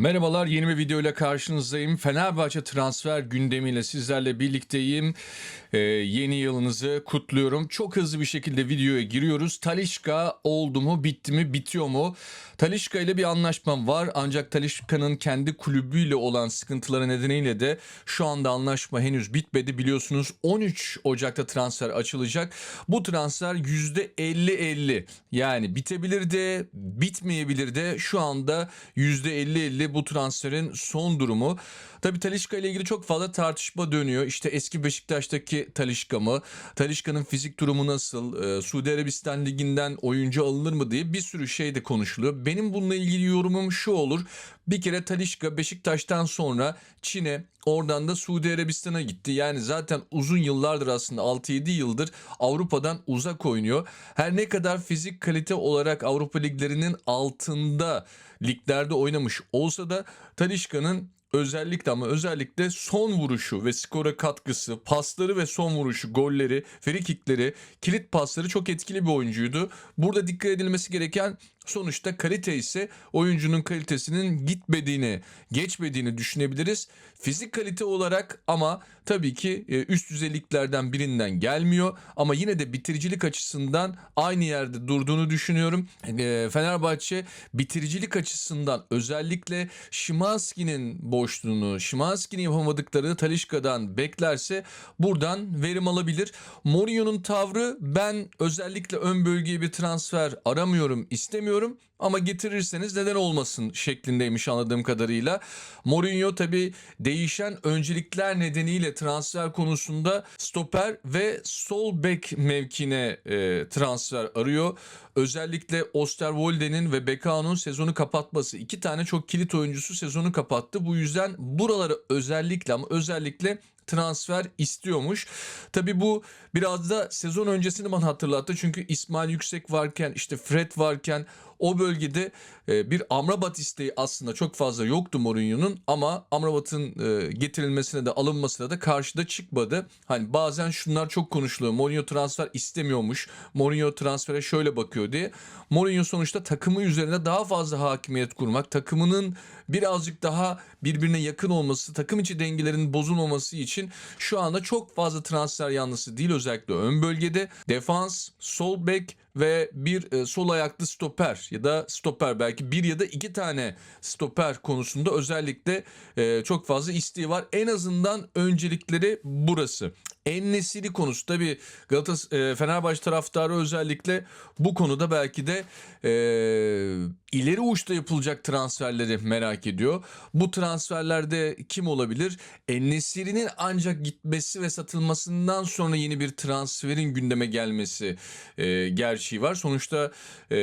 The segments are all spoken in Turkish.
Merhabalar yeni bir video ile karşınızdayım. Fenerbahçe transfer gündemiyle sizlerle birlikteyim. Ee, yeni yılınızı kutluyorum. Çok hızlı bir şekilde videoya giriyoruz. Talişka oldu mu bitti mi bitiyor mu? Talişka ile bir anlaşmam var ancak Talişka'nın kendi kulübüyle olan sıkıntıları nedeniyle de şu anda anlaşma henüz bitmedi. Biliyorsunuz 13 Ocak'ta transfer açılacak. Bu transfer %50-50 yani bitebilir de bitmeyebilir de şu anda %50-50 bu transferin son durumu. Tabi Talişka ile ilgili çok fazla tartışma dönüyor. İşte eski Beşiktaş'taki Talişka mı? Talişka'nın fizik durumu nasıl? Ee, Suudi Arabistan Ligi'nden oyuncu alınır mı diye bir sürü şey de konuşuluyor. Benim bununla ilgili yorumum şu olur. Bir kere Talişka Beşiktaş'tan sonra Çin'e oradan da Suudi Arabistan'a gitti. Yani zaten uzun yıllardır aslında 6-7 yıldır Avrupa'dan uzak oynuyor. Her ne kadar fizik kalite olarak Avrupa liglerinin altında liglerde oynamış olsa da Talişka'nın özellikle ama özellikle son vuruşu ve skora katkısı, pasları ve son vuruşu, golleri, frikikleri, kilit pasları çok etkili bir oyuncuydu. Burada dikkat edilmesi gereken sonuçta kalite ise oyuncunun kalitesinin gitmediğini, geçmediğini düşünebiliriz. Fizik kalite olarak ama tabii ki e, üst düzeyliklerden birinden gelmiyor ama yine de bitiricilik açısından aynı yerde durduğunu düşünüyorum. E, Fenerbahçe bitiricilik açısından özellikle Şimanski'nin boşluğunu, Şimanski'nin yapamadıklarını Talişka'dan beklerse buradan verim alabilir. Mourinho'nun tavrı ben özellikle ön bölgeye bir transfer aramıyorum, istemiyorum ama getirirseniz neden olmasın şeklindeymiş anladığım kadarıyla. Mourinho tabi değişen öncelikler nedeniyle transfer konusunda stoper ve sol bek mevkine e, transfer arıyor. Özellikle Osterwolde'nin ve Bekao'nun sezonu kapatması. iki tane çok kilit oyuncusu sezonu kapattı. Bu yüzden buraları özellikle ama özellikle transfer istiyormuş. Tabi bu biraz da sezon öncesini bana hatırlattı. Çünkü İsmail Yüksek varken işte Fred varken o bölgede e, bir Amrabat isteği aslında çok fazla yoktu Mourinho'nun ama Amrabat'ın e, getirilmesine de alınmasına da karşıda çıkmadı. Hani bazen şunlar çok konuşuluyor. Mourinho transfer istemiyormuş. Mourinho transfere şöyle bakıyor diye. Mourinho sonuçta takımı üzerine daha fazla hakimiyet kurmak, takımının birazcık daha birbirine yakın olması, takım içi dengelerin bozulmaması için şu anda çok fazla transfer yanlısı değil özellikle ön bölgede. Defans, sol bek ve bir e, sol ayaklı stoper ya da stoper belki bir ya da iki tane stoper konusunda özellikle e, çok fazla isteği var. En azından öncelikleri burası. En nesili konusu tabi Galatasaray e, Fenerbahçe taraftarı özellikle bu konuda belki de e, ileri uçta yapılacak transferleri merak ediyor. Bu transferlerde kim olabilir? Ennesiri'nin ancak gitmesi ve satılmasından sonra yeni bir transferin gündeme gelmesi e, gerçeği var. Sonuçta e,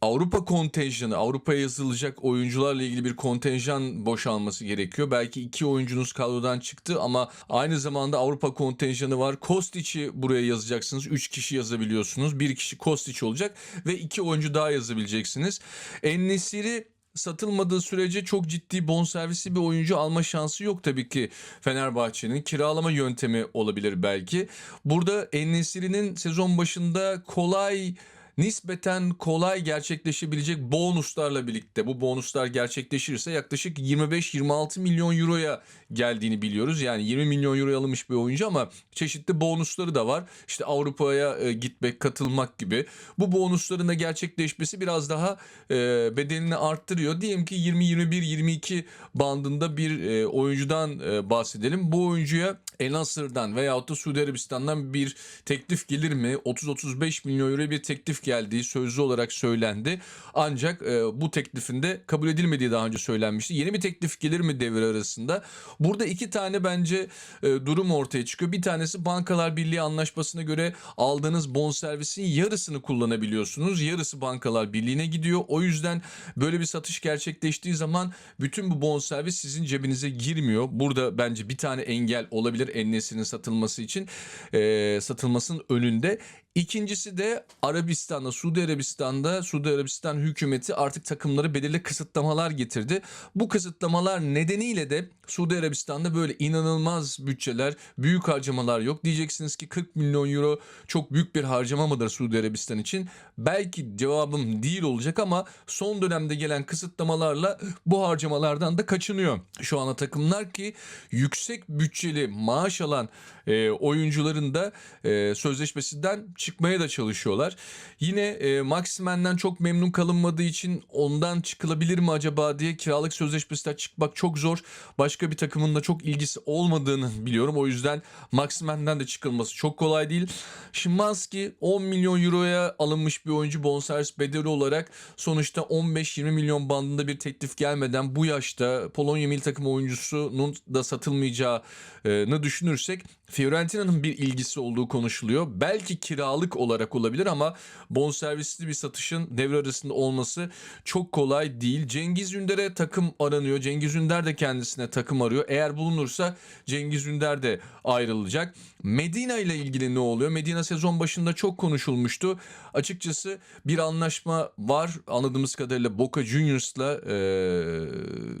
Avrupa kontenjanı, Avrupa'ya yazılacak oyuncularla ilgili bir kontenjan boşalması gerekiyor. Belki iki oyuncunuz kadrodan çıktı ama aynı zamanda Avrupa kontenjanı var. Kostic'i buraya yazacaksınız. Üç kişi yazabiliyorsunuz. Bir kişi Kostic olacak ve iki oyuncu daha yazabileceksiniz. Ennesiri satılmadığı sürece çok ciddi bonservisi bir oyuncu alma şansı yok tabii ki Fenerbahçe'nin. Kiralama yöntemi olabilir belki. Burada Ennesiri'nin sezon başında kolay nispeten kolay gerçekleşebilecek bonuslarla birlikte bu bonuslar gerçekleşirse yaklaşık 25-26 milyon euroya geldiğini biliyoruz. Yani 20 milyon euro alınmış bir oyuncu ama çeşitli bonusları da var. İşte Avrupa'ya e, gitmek, katılmak gibi. Bu bonusların da gerçekleşmesi biraz daha e, bedelini arttırıyor. Diyelim ki 20-21-22 bandında bir e, oyuncudan bahsedelim. Bu oyuncuya El Nasır'dan veyahut da Suudi Arabistan'dan bir teklif gelir mi? 30-35 milyon euro bir teklif geldiği sözlü olarak söylendi. Ancak e, bu teklifinde kabul edilmediği daha önce söylenmişti. Yeni bir teklif gelir mi devir arasında? Burada iki tane bence e, durum ortaya çıkıyor. Bir tanesi Bankalar Birliği anlaşmasına göre aldığınız bonservisin yarısını kullanabiliyorsunuz. Yarısı Bankalar Birliği'ne gidiyor. O yüzden böyle bir satış gerçekleştiği zaman bütün bu bonservis sizin cebinize girmiyor. Burada bence bir tane engel olabilir Ennesir'in satılması için. E, satılmasının önünde. İkincisi de Arabistan'da, Suudi Arabistan'da Suudi Arabistan hükümeti artık takımları belirli kısıtlamalar getirdi. Bu kısıtlamalar nedeniyle de Suudi Arabistan'da böyle inanılmaz bütçeler, büyük harcamalar yok. Diyeceksiniz ki 40 milyon euro çok büyük bir harcama mıdır Suudi Arabistan için? Belki cevabım değil olacak ama son dönemde gelen kısıtlamalarla bu harcamalardan da kaçınıyor. Şu ana takımlar ki yüksek bütçeli maaş alan e, oyuncuların da e, sözleşmesinden çıkmaya da çalışıyorlar. Yine e, Maximen'den çok memnun kalınmadığı için ondan çıkılabilir mi acaba diye kiralık sözleşmesinden çıkmak çok zor. Başka bir takımın da çok ilgisi olmadığını biliyorum. O yüzden Maximen'den de çıkılması çok kolay değil. Şimanski 10 milyon euroya alınmış bir oyuncu bonservis bedeli olarak sonuçta 15-20 milyon bandında bir teklif gelmeden bu yaşta Polonya milli takım oyuncusunun da satılmayacağını düşünürsek Fiorentina'nın bir ilgisi olduğu konuşuluyor. Belki kiralık olarak olabilir ama bonservisli bir satışın devre arasında olması çok kolay değil. Cengiz Ünder'e takım aranıyor. Cengiz Ünder de kendisine takım arıyor. Eğer bulunursa Cengiz Ünder de ayrılacak. Medina ile ilgili ne oluyor? Medina sezon başında çok konuşulmuştu. Açıkçası bir anlaşma var anladığımız kadarıyla Boca Juniors'la e,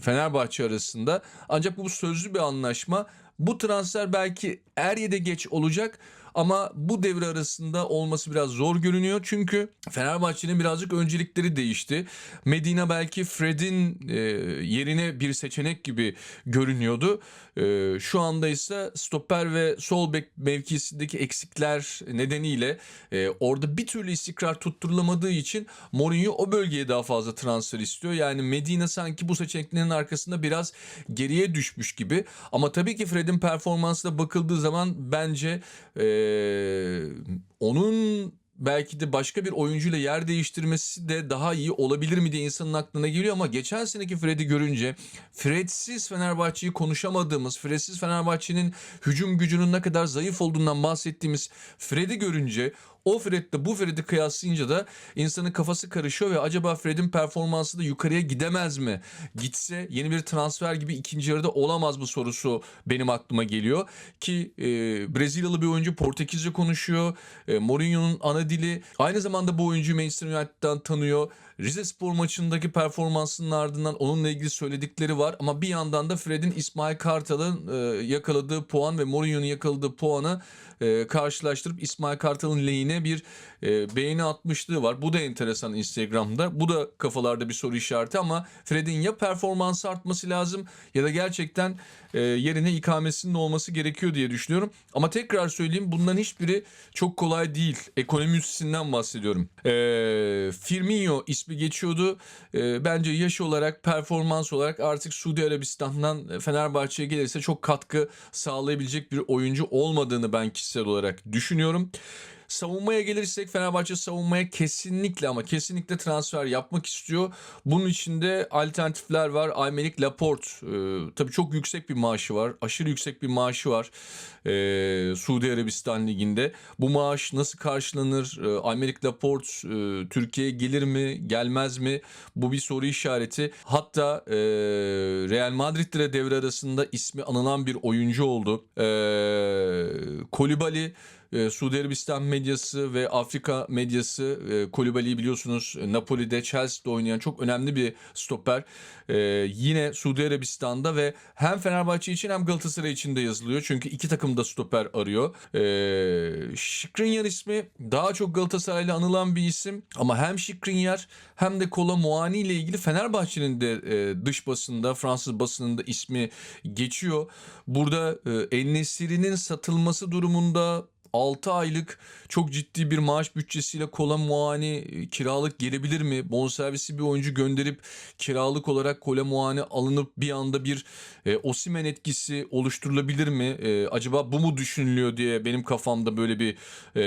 Fenerbahçe arasında. Ancak bu sözlü bir anlaşma. Bu transfer belki er ya da geç olacak ama bu devre arasında olması biraz zor görünüyor. Çünkü Fenerbahçe'nin birazcık öncelikleri değişti. Medina belki Fred'in e, yerine bir seçenek gibi görünüyordu. E, şu anda ise stoper ve sol bek mevkisindeki eksikler nedeniyle e, orada bir türlü istikrar tutturulamadığı için Mourinho o bölgeye daha fazla transfer istiyor. Yani Medina sanki bu seçeneklerin arkasında biraz geriye düşmüş gibi. Ama tabii ki Fred'in performansına bakıldığı zaman bence e, onun belki de başka bir oyuncuyla yer değiştirmesi de daha iyi olabilir mi diye insanın aklına geliyor ama geçen seneki Fred'i görünce Fred'siz Fenerbahçe'yi konuşamadığımız, Fred'siz Fenerbahçe'nin hücum gücünün ne kadar zayıf olduğundan bahsettiğimiz Fred'i görünce o Fred'le bu Fred'i kıyaslayınca da insanın kafası karışıyor ve acaba Fred'in performansı da yukarıya gidemez mi? Gitse yeni bir transfer gibi ikinci yarıda olamaz mı sorusu benim aklıma geliyor. Ki e, Brezilyalı bir oyuncu Portekizce konuşuyor. E, Mourinho'nun ana dili. Aynı zamanda bu oyuncuyu Manchester United'dan tanıyor. Rize Spor maçındaki performansının ardından onunla ilgili söyledikleri var. Ama bir yandan da Fred'in İsmail Kartal'ın e, yakaladığı puan ve Mourinho'nun yakaladığı puanı e, karşılaştırıp İsmail Kartal'ın lehine bir e, beğeni atmışlığı var. Bu da enteresan Instagram'da. Bu da kafalarda bir soru işareti ama Fred'in ya performansı artması lazım ya da gerçekten e, yerine ikamesinin olması gerekiyor diye düşünüyorum. Ama tekrar söyleyeyim bunların hiçbiri çok kolay değil. Ekonomi üstesinden bahsediyorum. E, Firmino ismi geçiyordu. E, bence yaş olarak, performans olarak artık Suudi Arabistan'dan Fenerbahçe'ye gelirse çok katkı sağlayabilecek bir oyuncu olmadığını ben kişisel olarak düşünüyorum. Savunmaya gelirsek Fenerbahçe savunmaya kesinlikle ama kesinlikle transfer yapmak istiyor. Bunun içinde alternatifler var. Aymenik Laporte e, tabii çok yüksek bir maaşı var. Aşırı yüksek bir maaşı var e, Suudi Arabistan Ligi'nde. Bu maaş nasıl karşılanır? E, Aymenik Laporte e, Türkiye'ye gelir mi gelmez mi? Bu bir soru işareti. Hatta e, Real Madrid ile devre arasında ismi anılan bir oyuncu oldu. E, Kolibali e, Suudi Arabistan medyası ve Afrika medyası e, Kolibali'yi biliyorsunuz e, Napoli'de Chelsea'de oynayan çok önemli bir stoper. E, yine Suudi Arabistan'da ve hem Fenerbahçe için hem Galatasaray için de yazılıyor. Çünkü iki takım da stoper arıyor. E, Şikrinyar ismi daha çok Galatasaray'la anılan bir isim ama hem Şikrinyar hem de Kola Muani ile ilgili Fenerbahçe'nin de e, dış basında Fransız basınında ismi geçiyor. Burada e, En-Nesyri'nin satılması durumunda 6 aylık çok ciddi bir maaş bütçesiyle Kola Muani e, kiralık gelebilir mi? Bonservisi bir oyuncu gönderip kiralık olarak Kola Muani alınıp bir anda bir e, Osimen etkisi oluşturulabilir mi? E, acaba bu mu düşünülüyor diye benim kafamda böyle bir e,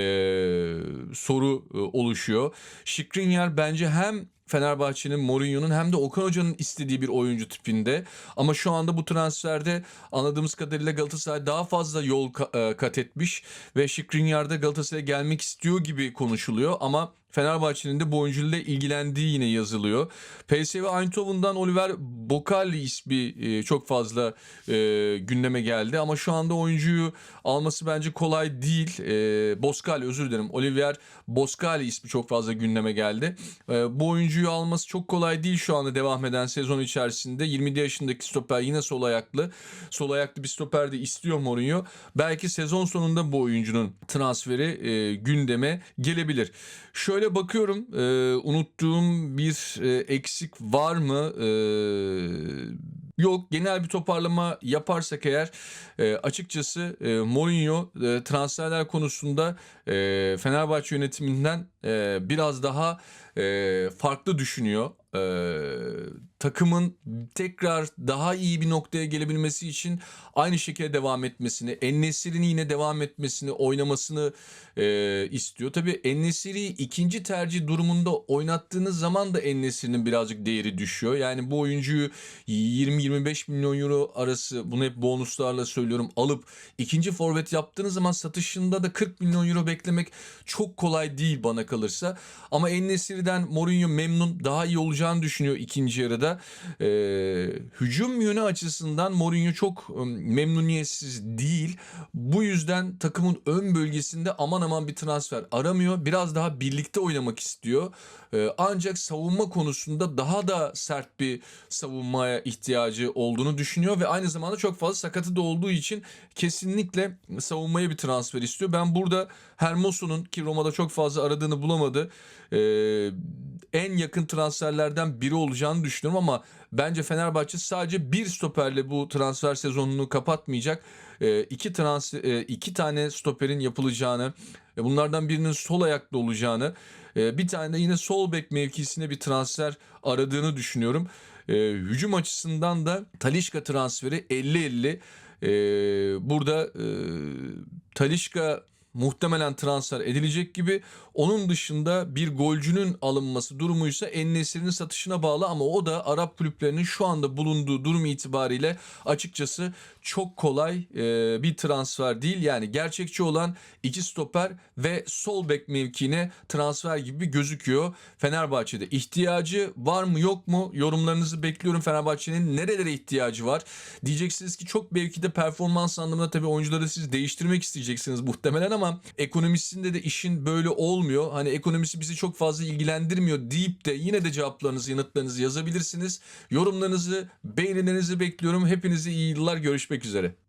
soru e, oluşuyor. Şikrinyar bence hem Fenerbahçe'nin, Mourinho'nun hem de Okan Hoca'nın istediği bir oyuncu tipinde. Ama şu anda bu transferde anladığımız kadarıyla Galatasaray daha fazla yol e, kat etmiş ve Şikrinyar da Galatasaray'a gelmek istiyor gibi konuşuluyor ama Fenerbahçe'nin de bu oyuncuyla ilgilendiği yine yazılıyor. PSV Eindhoven'dan Oliver Bokalli ismi e, çok fazla e, gündeme geldi ama şu anda oyuncuyu alması bence kolay değil. E, Boskali özür dilerim. Oliver Boskali ismi çok fazla gündeme geldi. E, bu oyuncuyu alması çok kolay değil şu anda devam eden sezon içerisinde. 27 yaşındaki stoper yine sol ayaklı. Sol ayaklı bir stoper de istiyor Mourinho. Belki sezon sonunda bu oyuncunun transferi e, gündeme gelebilir. Şöyle bakıyorum e, unuttuğum bir e, eksik var mı? E, yok genel bir toparlama yaparsak eğer e, açıkçası e, Mourinho e, transferler konusunda e, Fenerbahçe yönetiminden e, biraz daha e, farklı düşünüyor. E, takımın tekrar daha iyi bir noktaya gelebilmesi için aynı şekilde devam etmesini, Ennesir'in yine devam etmesini, oynamasını e, istiyor. Tabii Ennesir'i ikinci tercih durumunda oynattığınız zaman da Ennesir'in birazcık değeri düşüyor. Yani bu oyuncuyu 20-25 milyon euro arası bunu hep bonuslarla söylüyorum alıp ikinci forvet yaptığınız zaman satışında da 40 milyon euro beklemek çok kolay değil bana kalırsa. Ama Ennesir'den Mourinho memnun daha iyi olacağını düşünüyor ikinci yarıda. Ee, hücum yönü açısından Mourinho çok ım, memnuniyetsiz değil. Bu yüzden takımın ön bölgesinde aman aman bir transfer aramıyor. Biraz daha birlikte oynamak istiyor. Ee, ancak savunma konusunda daha da sert bir savunmaya ihtiyacı olduğunu düşünüyor ve aynı zamanda çok fazla sakatı da olduğu için kesinlikle savunmaya bir transfer istiyor. Ben burada Hermoso'nun ki Roma'da çok fazla aradığını bulamadı. Ee, en yakın transferlerden biri olacağını düşünüyorum ama bence Fenerbahçe sadece bir stoperle bu transfer sezonunu kapatmayacak. Ee, iki transfer, e, iki tane stoperin yapılacağını, e, bunlardan birinin sol ayaklı olacağını, e, bir tane de yine sol bek mevkisine bir transfer aradığını düşünüyorum. E, hücum açısından da Talişka transferi 50-50. E, burada e, Talişka muhtemelen transfer edilecek gibi. Onun dışında bir golcünün alınması durumuysa Ennesir'in satışına bağlı ama o da Arap kulüplerinin şu anda bulunduğu durum itibariyle açıkçası çok kolay e, bir transfer değil. Yani gerçekçi olan iki stoper ve sol bek mevkiine transfer gibi gözüküyor. Fenerbahçe'de ihtiyacı var mı yok mu? Yorumlarınızı bekliyorum. Fenerbahçe'nin nerelere ihtiyacı var? Diyeceksiniz ki çok belki de performans anlamında tabii oyuncuları siz değiştirmek isteyeceksiniz muhtemelen ama ekonomisinde de işin böyle olmuyor. Hani ekonomisi bizi çok fazla ilgilendirmiyor deyip de yine de cevaplarınızı, yanıtlarınızı yazabilirsiniz. Yorumlarınızı, beğenilerinizi bekliyorum. Hepinize iyi yıllar. Görüşmek üzere.